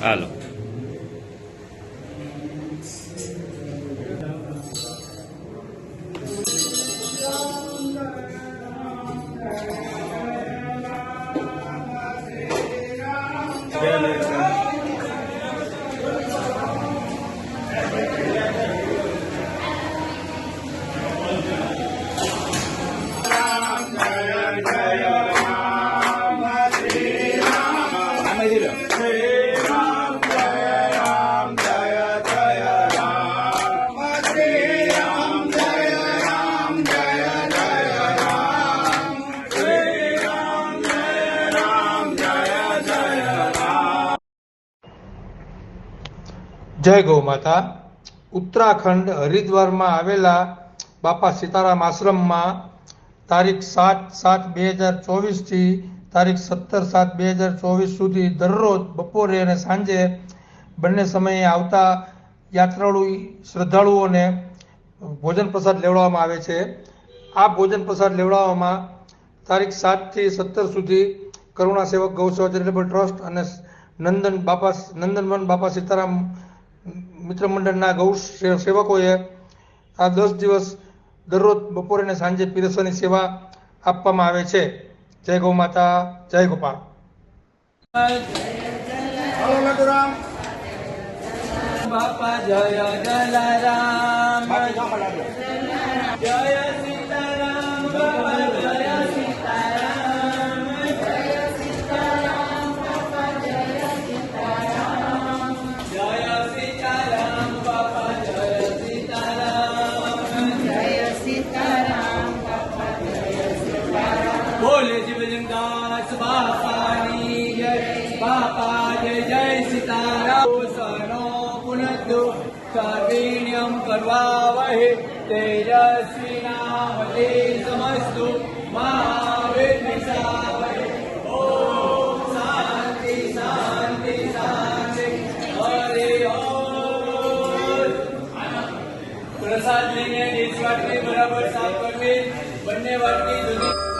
Halo. Jaya Ram Jaya જય ગૌ માતા. ઉત્તરાખંડ હરિદ્વારમાં આવેલા બાપા સીતારામ આશ્રમમાં તારીખ સાત સાત બે હજાર ચોવીસથી તારીખ સત્તર સાત બે હજાર ચોવીસ સુધી દરરોજ બપોરે અને સાંજે બંને સમયે આવતા યાત્રાળુ શ્રદ્ધાળુઓને ભોજન પ્રસાદ લેવડાવવામાં આવે છે. આ ભોજન પ્રસાદ લેવડાવવામાં તારીખ સાતથી સત્તર સુધી કરુણા સેવક ગૌ સેવા ટ્રસ્ટ અને નંદન બાપા, નંદનવન બાપા સીતારામ મિત્ર મંડળના ગૌ સેવકોએ આ દસ દિવસ દરરોજ બપોરે અને સાંજે પીરસવાની સેવા આપવામાં આવે છે. જય ગૌ માતા જય ગોપાલ. બાપા જય જલારામ જય કરવા વહે તેજસ્વી નામતે સમસ્તુ મહાવિદ્વિષાવહે ઓમ શાંતિ શાંતિ શાંતિ હરે પ્રસાદ લઈને ડીશ વાટકી બરાબર સાફ કરવી બંને વાટની દૂધી